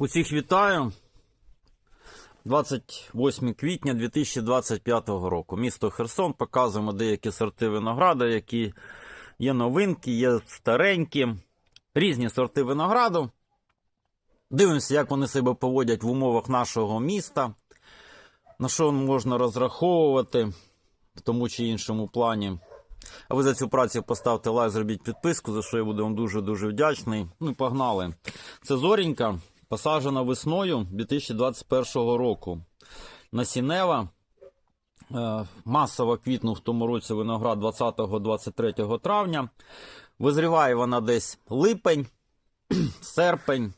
Усіх вітаю. 28 квітня 2025 року. Місто Херсон. Показуємо деякі сорти винограду, які є новинки, є старенькі, різні сорти винограду. Дивимося, як вони себе поводять в умовах нашого міста, на що можна розраховувати в тому чи іншому плані. А ви за цю працю поставте лайк, зробіть підписку, за що я буду вам дуже-дуже вдячний. Ну і погнали. Це зорінька, посаджена весною 2021 року. Насінева. Е, Масово квітнув в тому році виноград 20-23 травня. Визріває вона десь липень, серпень.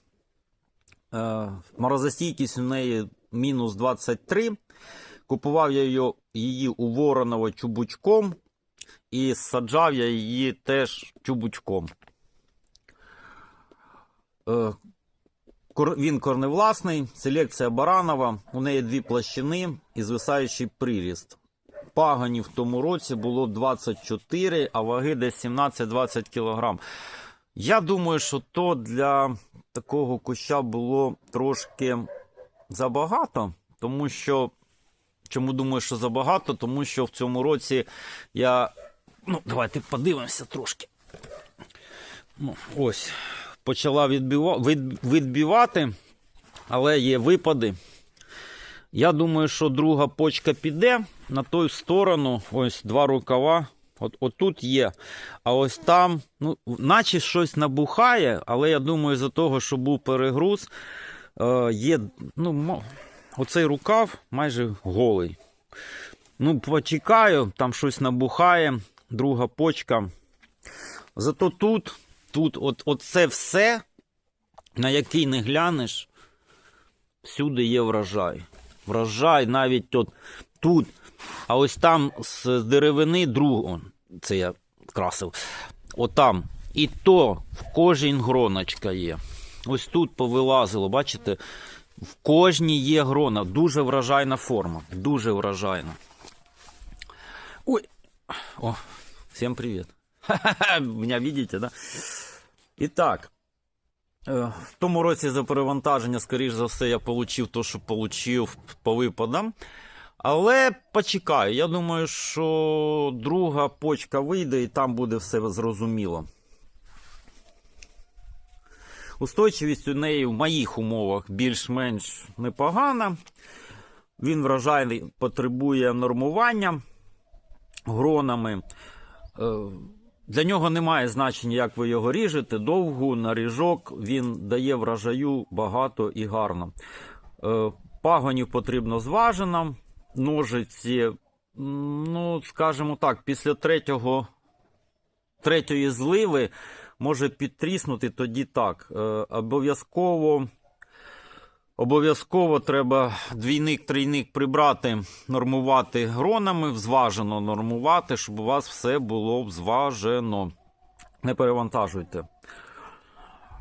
Е, Морозостійкість у неї мінус 23. Купував я її, у Воронова чубучком і саджав я її теж чубучком. Він корневласний, селекція Баранова. У неї дві площини і звисаючий приріст. Паганів в тому році було 24, а ваги десь 17-20 кг. Я думаю, що то для такого куща було трошки забагато, тому що. Чому думаю, що забагато? Тому що в цьому році я. Ну, давайте подивимося трошки. Ну, ось. Почала відбива... відбивати, але є випади. Я думаю, що друга почка піде на ту сторону, ось два рукава. От, отут є. А ось там, ну, наче щось набухає, але я думаю, за того, що був перегруз, е, є. Ну, оцей рукав майже голий. Ну, почекаю, там щось набухає, друга почка. Зато тут, тут, от, от це все, на який не глянеш, всюди є врожай. Врожай навіть от тут. А ось там з деревини друг, он, це я красив. Отам. І то в кожній гроночка є. Ось тут повилазило, бачите? В кожній є грона. Дуже вражайна форма. Дуже вражайна. Ой. О, всем привет. Ха-ха-ха, Меня видите, да? І так. е, В тому році за перевантаження, скоріш за все, я отримав те, що отримав по випадам. Але почекаю. Я думаю, що друга почка вийде і там буде все зрозуміло. Устойчивість у неї в моїх умовах більш-менш непогана. Він врожайний потребує нормування гронами. Для нього немає значення, як ви його ріжете. Довгу наріжок він дає врожаю багато і гарно. Е, Пагонів потрібно зважено. Ножиці, ну, скажімо так, після третього, третьої зливи може підтріснути тоді так. Е, Обов'язково. Обов'язково треба двійник-трійник прибрати, нормувати гронами, взважено нормувати, щоб у вас все було взважено. Не перевантажуйте.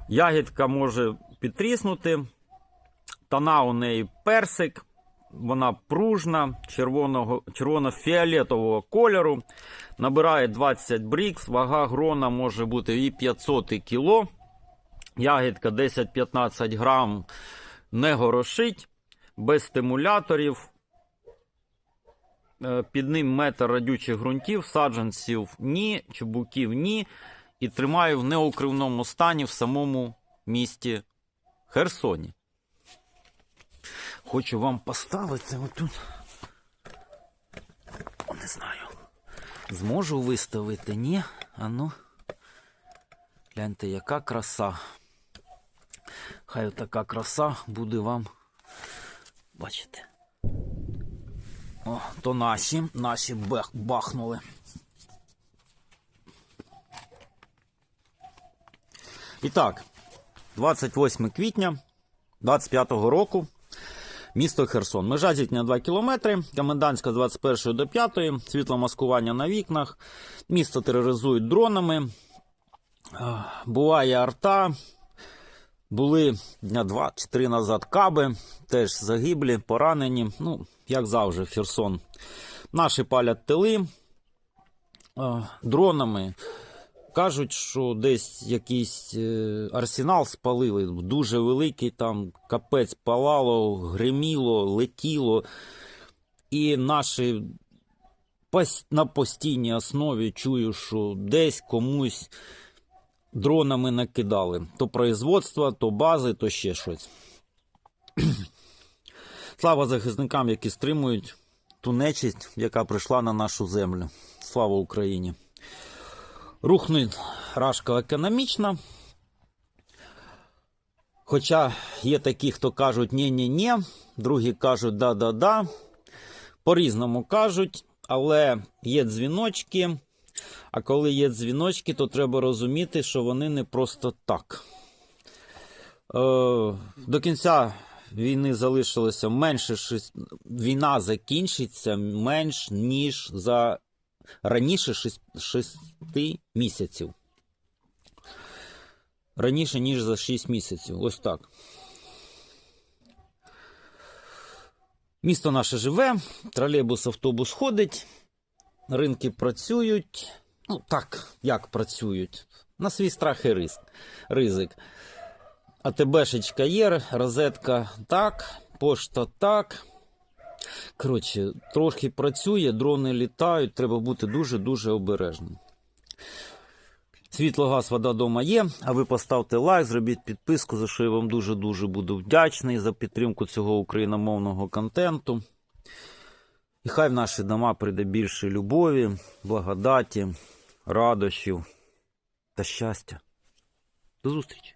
Ягідка може підтріснути. Тона у неї персик, вона пружна, червоно-фіолетового кольору. Набирає 20 брікс, вага грона може бути і 500 кіло. Ягідка 10-15 грам не горошить, без стимуляторів. Е, Під ним метр радючих ґрунтів, саджанців ні, чубуків ні. І тримаю в неукривному стані в самому місті Херсоні. Хочу вам поставити отут. Не знаю. Зможу виставити, ні? Ану. Гляньте, яка краса. Хай така краса буде вам. Бачите. О, то наші, наші бахнули. І так, 28 квітня 25-го року. Місто Херсон. Межа зіткнення 2 кілометри. Комендантська з 21 до 5. Світломаскування на вікнах. Місто тероризують дронами. Е, Буває арта. Були дня два чи три назад каби, теж загиблі, поранені. Ну, як завжди, Херсон. Наші палять тили е, дронами. Кажуть, що десь якийсь е, арсенал спалили, дуже великий, там капець палало, гриміло, летіло. І наші на постійній основі чую, що десь комусь дронами накидали. То производство, то бази, то ще щось. Слава захисникам, які стримують ту нечисть, яка прийшла на нашу землю. Слава Україні! Рухне рашка економічна. Хоча є такі, хто кажуть ні-ні-ні, другі кажуть да-да-да. По-різному кажуть, але є дзвіночки. А коли є дзвіночки, то треба розуміти, що вони не просто так. Е, до кінця війни залишилося менше шість... війна закінчиться менш ніж за раніше шість... шести місяців. Раніше, ніж за 6 місяців. Ось так. Місто наше живе, тролейбус, автобус ходить, ринки працюють. Ну так, як працюють? На свій страх і ризик. ризик. АТБшечка є, розетка так, пошта так. Коротше, трохи працює, дрони літають, треба бути дуже-дуже обережним. Світло, газ, вода дома є. А ви поставте лайк, зробіть підписку, за що я вам дуже-дуже буду вдячний за підтримку цього україномовного контенту. І хай в наші дома прийде більше любові, благодаті, радощів та щастя. До зустрічі!